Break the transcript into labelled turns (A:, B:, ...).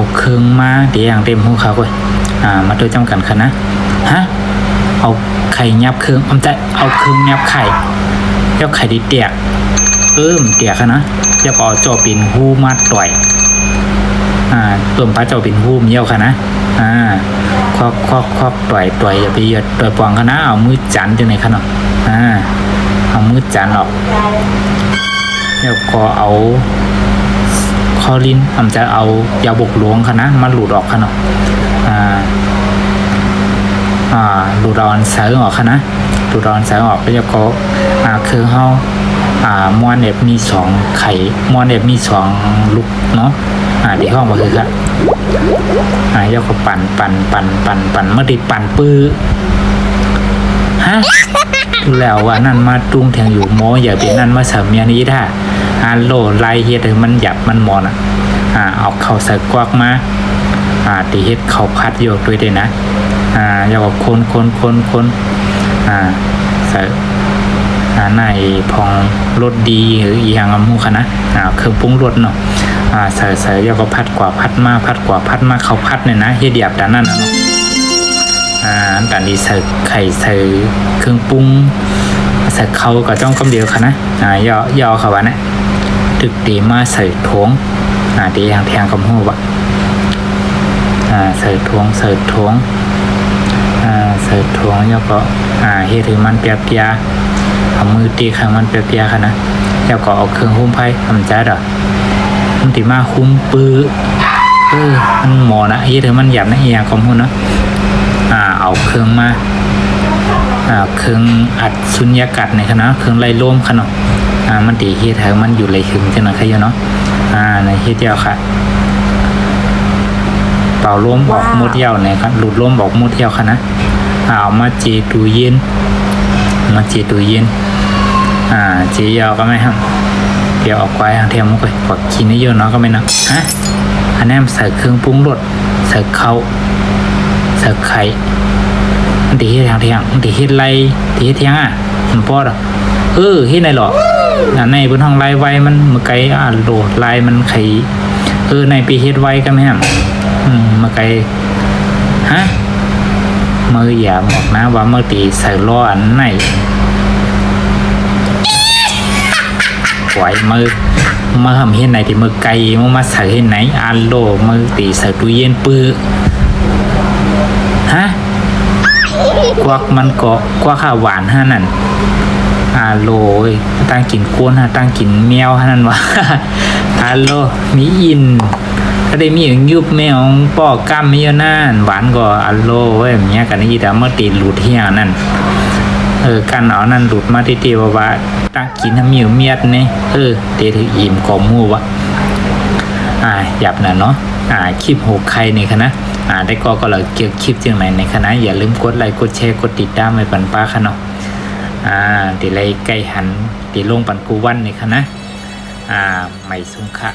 A: เอาเครื่องมาเดี๋ยวอย่างเต็มหูเขาเว้ยอ่ามาโดยจำกันค่ะนะฮะเอาไข่ยับเครื่องอำจะเอาเครื่องยับไข่ยับไข่ดิเตียกเอิ่มเตียกค่ะนะยับเอาจอปินหูมาต่อยอ่าตัวปลาเจ้าปินหูมเยี่ยวค่ะนะอ่าควักควักควักต่อยต่อยอย่าไปเหยียดต่อยปองค่ะนะเอามือจันจังไหนค่ะเนาะอ่าเอามือจันออกแล้วก็เอา คอลินผมจะเอายาบกหลวงค่ะนะมาหลุดออกค่ะเนาะอ่าอ่าหลุดเออนเสายออกค่ะนะหลุดเออนเสายออกแล้วก็อ่าคือเฮาอ่ามวนเน็บมีสองไข่มวนเน็บมีสองลูกเนาะอ่าที่ห้องมาคือครับอ่าแล้วก็ปั่นปั่นปั่นปั่นปั่นมื่อติปั่นปื้อฮะดูแล้วว่านั่นมาตุ้งแทงอยู่โมอย่าเป็นนั่นมาเสริมเมียนี้ท่า อาโลไลเฮ็ดให้มันหยับมันหมอนอะอ่าเอาเข้าใส่กวักมาอ่าตีเฮ็ดเขาพัดโยกด้วยด้วยนะอ่าอย่าบอกคนคนคนคนอ่าใส่อ่าในพองรสดีหรืออีหยังอมูคนะอ่าเครื่องปรุงรสเนาะอ่าใส่ใส่แล้วก็พัดกว่าพัดมาพัดกว่าพัดมาเขาพัดเนี่ยนะเฮ็ดเดียบแต่นั่นนะเนาะอ่าอันตอนนี้ใส่ไข่ใส่เครื่องปรุงใส่เขาก็จ้องกำเดียวค่ะนะอ่าย่อย่อเขาว่านะ ตึกตีมาใส่ถงอ่าตีทางแทงกำหัววะอ่าใส่ถงใส่ถงอ่าใส่ถงแล้วก็อ่าเฮ็ดให้มันเปียกๆเอามือตีข้างมันเปียกๆค่ะนะแล้วก็เอาเครื่องหุ้มไผ่ทำจ้าดอกมันตีมาหุ้มปื้อเออมันหมอนะเฮ็ดให้มันหยับนะเอียงกำหัวนะอ่าเอาเครื่องมาอ่าเครื่องอัดสุญญากาศในคณะเครื่องไล่ลมค่ะเนาะ อ่ามันตีเฮ็ดให้มันอยู่ไหลถึงจังนะคะเนาะอ่าในเฮ็ดเดียวค่ะ เป่าลมออกหมดเที่ยวนะครับหลุดลมออกหมดเที่ยวค่ะนะอ่าเอามาจีตู้เย็นเอามาจีตู้เย็น อ่าเจียาวก็ไม่ครับเดี๋ยวออกไว้ทางเทียมมุกไปกดกินนี่เยอะเนาะก็ไม่นะฮะอันนี้ใส่เครื่องปรุงรสใส่เข้าใส่ไข่มันตีเฮ็ดทางเทียงมันตีเฮ็ดไรตีเฮ็ดเทียงอะมันปอดอะเออเฮ็ดไหนหรอ ในบนห้องไล่ไว้มันเมื่อไกลอ่าโหลดไล่มันไข่เออในปีเฮ็ดไว้ก็ไม่ฮะอืมเมื่อไกลฮะมืออย่าบอกนะว่าเมื่อตีใส่ล้ออันไหนไหวมือมาทำเฮ็ดไหนที่มือไกลมึงมาใส่เฮ็ดไหนอันโลมือตีใส่ตู้เย็นปื้อฮะกวักมันก็กวักข้าวหวานฮะนั่น อาโลยตั้งกินกวนฮะตั้งกินแมวฮะนั่นวะอาโลมีอินก็ได้มีอย่างยุบแมวป้อกล้ามมีอยู่นั่นหวานก็อาโลเว้ยอย่างเงี้ยกันนี่แต่เมื่อตีหลุดเฮียนั่นเออกันเอานั่นหลุดมาที่เตียวว่าตั้งกินทำมิวเมียดเนี่ยเออเตะถืออิ่มกอมูวะอ่าหยับนะเนาะอ่าคลิปหกใครในคณะอ่าได้ก็ก็เราเกี่ยวคลิปจังไหนในคณะอย่าลืมกดไลค์กดแชร์กดติดตามให้ปันป้าค่ะเนาะ อ่าตีไรใกล้หันตีลงปันกูวันนี่คณะอ่าไม่สุงค่ะ